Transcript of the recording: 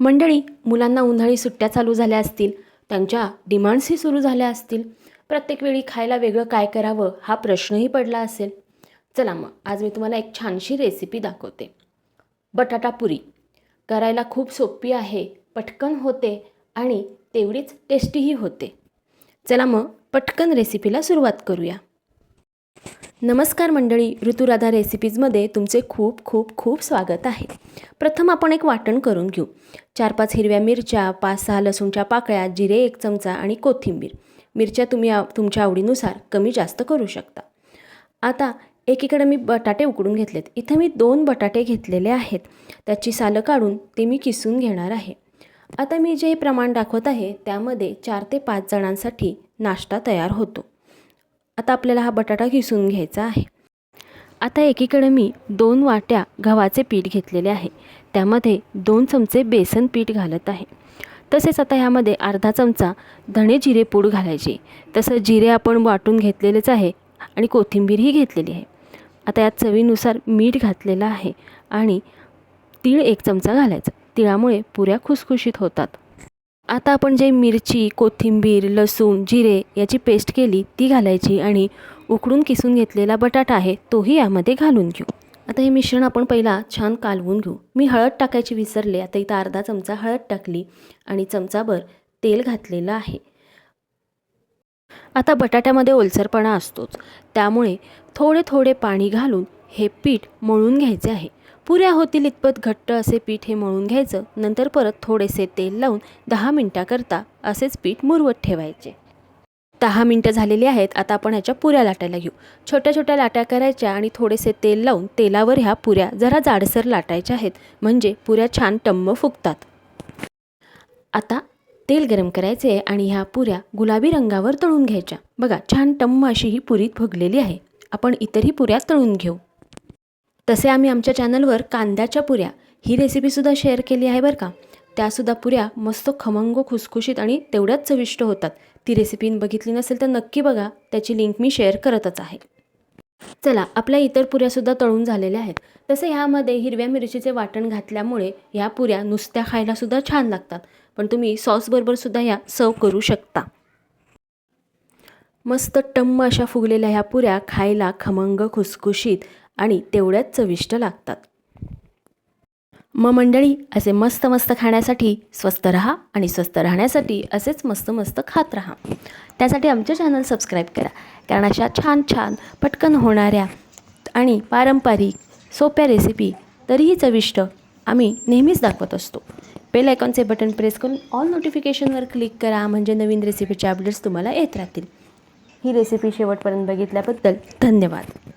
मंडळी मुलांना उन्हाळी सुट्ट्या चालू झाल्या असतील त्यांच्या डिमांड्सही सुरू झाल्या असतील. प्रत्येक वेळी खायला वेगळं काय करावं हा प्रश्नही पडला असेल. चला मग आज मी तुम्हाला एक छानशी रेसिपी दाखवते. बटाटा पुरी. करायला खूप सोपी आहे पटकन होते आणि तेवढीच टेस्टीही होते. चला मग पटकन रेसिपीला सुरुवात करूया. नमस्कार मंडळी ऋतुराधा रेसिपीजमध्ये तुमचे खूप खूप खूप स्वागत आहे. प्रथम आपण एक वाटण करून घेऊ. चार पाच हिरव्या मिरच्या पाच सहा लसूणच्या पाकळ्या जिरे एक चमचा आणि कोथिंबीर. मिरच्या तुम्ही आव- तुमच्या आवडीनुसार कमी जास्त करू शकता. आता एकीकडे मी बटाटे उकडून घेतलेत. इथं मी दोन बटाटे घेतलेले आहेत. त्याची सालं काढून ते मी किसून घेणार आहे. आता मी जे प्रमाण दाखवत आहे त्यामध्ये चार ते पाच जणांसाठी नाश्ता तयार होतो. आता आपल्याला हा बटाटा किसून घ्यायचा आहे. आता एकीकडे मी दोन वाट्या गव्हाचे पीठ घेतलेले आहे. त्यामध्ये दोन चमचे बेसन पीठ घालत आहे. तसेच आता ह्यामध्ये अर्धा चमचा धणे जिरे पूड घालायचे. तसं जिरे आपण वाटून घेतलेलेच आहे आणि कोथिंबीरही घेतलेली आहे. आता यात चवीनुसार मीठ घातलेलं आहे आणि तीळ एक चमचा घालायचा. तिळामुळे पुऱ्या खुसखुशीत होतात. आता आपण जे मिरची कोथिंबीर लसूण जिरे याची पेस्ट केली ती घालायची आणि उकडून किसून घेतलेला बटाटा आहे तोही यामध्ये घालून घेऊ. आता हे मिश्रण आपण पहिला छान कालवून घेऊ. मी हळद टाकायची विसरले आता इथं अर्धा चमचा हळद टाकली आणि चमचाभर तेल घातलेलं आहे. आता बटाट्यामध्ये ओलसरपणा असतोच. त्यामुळे थोडे थोडे पाणी घालून हे पीठ मळून घ्यायचे आहे. पुऱ्या होतील इतपत घट्ट असे पीठ हे मळून घ्यायचं नंतर परत थोडेसे तेल लावून दहा मिनटाकरता असेच पीठ मुरवत ठेवायचे. दहा मिनटं झालेली आहेत आता आपण ह्याच्या पुऱ्या लाटायला घेऊ. छोट्या छोट्या लाट्या करायच्या आणि थोडेसे तेल लावून तेलावर ह्या पुऱ्या जरा जाडसर लाटायच्या आहेत म्हणजे पुऱ्या छान टम्म फुगतात. आता तेल गरम करायचे आणि ह्या पुऱ्या गुलाबी रंगावर तळून घ्यायच्या. बघा छान टम्म अशी ही पुरी भगलेली आहे. आपण इतरही पुऱ्या तळून घेऊ. तसे आम्ही आमच्या चॅनलवर कांद्याच्या पुऱ्या ही रेसिपीसुद्धा शेअर केली आहे बरं का. त्यासुद्धा पुऱ्या मस्त खमंग खुसखुशीत आणि तेवढ्याच चविष्ट होतात. ती रेसिपी बघितली नसेल तर नक्की बघा. त्याची लिंक मी शेअर करतच आहे. चला आपल्या इतर पुऱ्यासुद्धा तळून झालेल्या आहेत. तसे ह्यामध्ये हिरव्या मिरचीचे वाटण घातल्यामुळे ह्या पुऱ्या नुसत्या खायलासुद्धा छान लागतात. पण तुम्ही सॉसबरोबरसुद्धा ह्या सर्व करू शकता. मस्त टम्म अशा फुगलेल्या ह्या पुऱ्या खायला खमंग खुसखुशीत आणि तेवढ्याच चविष्ट लागतात. मग मंडळी असे मस्त मस्त खाण्यासाठी स्वस्त राहा आणि स्वस्त राहण्यासाठी असेच मस्त मस्त खात राहा. त्यासाठी आमचे चॅनल सबस्क्राईब करा कारण अशा छान छान पटकन होणाऱ्या आणि पारंपरिक सोप्या रेसिपी तरीही चविष्ट आम्ही नेहमीच दाखवत असतो. बेल आयकॉनचे बटन प्रेस करून ऑल नोटिफिकेशनवर क्लिक करा म्हणजे नवीन रेसिपीचे अपडेट्स तुम्हाला येत राहतील. ही रेसिपी शेवटपर्यंत बघितल्याबद्दल धन्यवाद.